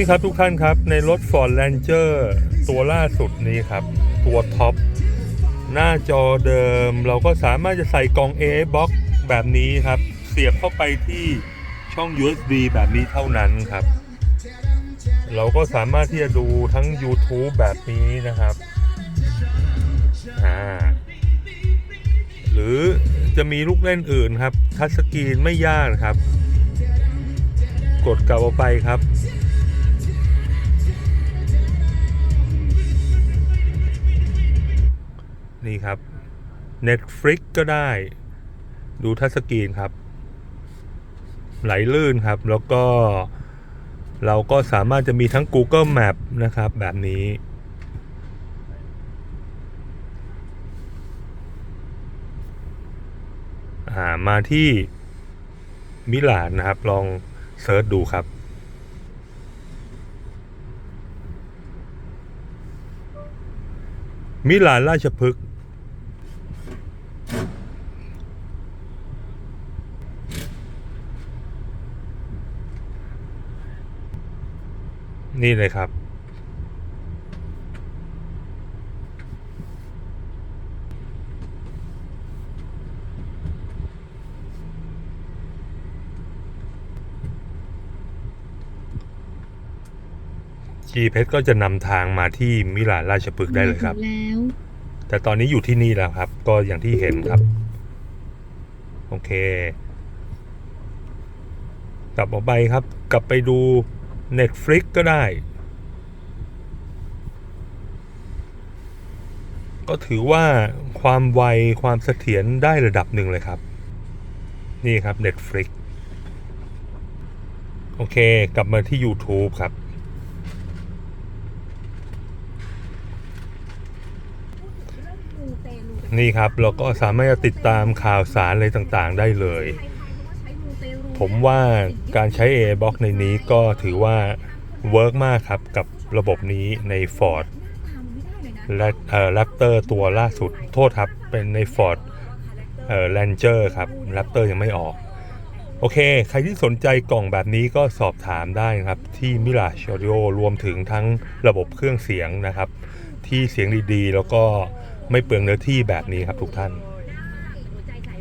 นี่ครับทุกท่านครับ ในรถ Ford Ranger ตัวล่าสุดนี้ครับ ตัวท็อป หน้าจอเดิมเราก็สามารถจะใส่กล่อง A box แบบนี้ครับ เสียบเข้าไปที่ช่อง USB แบบนี้เท่านั้นครับ เราก็สามารถที่จะดูทั้ง YouTube แบบนี้นะครับอ่าหรือจะมีลูกเล่นอื่นครับ ทัชสกรีนไม่ยากครับ กดกลับออกไปครับ นี่ครับ Netflix ก็ได้ ดูทัชสกรีนครับ ไหลลื่นครับ แล้วก็เราก็สามารถจะมีทั้ง Google Map นะครับ แบบนี้ามาที่มิลานนะครับ ลองเซิร์ชดูครับมิลานราชพฤกษ์ นี่เลยครับจีเพชรก็จะนำทางมาที่มิลานราชพฤกษ์ได้เลยครับ แล้วแต่ตอนนี้อยู่ที่นี่แล้วครับ ก็อย่างที่เห็นครับ โอเค กลับออกไปครับ กลับไปดู Netflix ก็ได้ ก็ถือว่าความไวความเสถียรได้ระดับหนึ่งเลยครับ นี่ครับ Netflix โอเค กลับมาที่ YouTube ครับ นี่ครับ เราก็สามารถจะติดตามข่าวสารอะไรต่างๆได้เลย ผมว่าการใช้ a b o x ในนี้ก็ถือว่าเวิร์กมากครับกับระบบนี้ใน Ford และเอ่อ Raptor ตัวล่าสุดโทษครับเป็นใน Ford เอ่อ Ranger ครับ Raptor ยังไม่ออก โอเค ใครที่สนใจกล่องแบบนี้ก็สอบถามได้นะครับ ที่ Mirage Audio รวมถึงทั้งระบบเครื่องเสียงนะครับ ที่เสียงดีๆ แล้วก็ไม่เปลืองเนื้อที่แบบนี้ครับทุกท่าน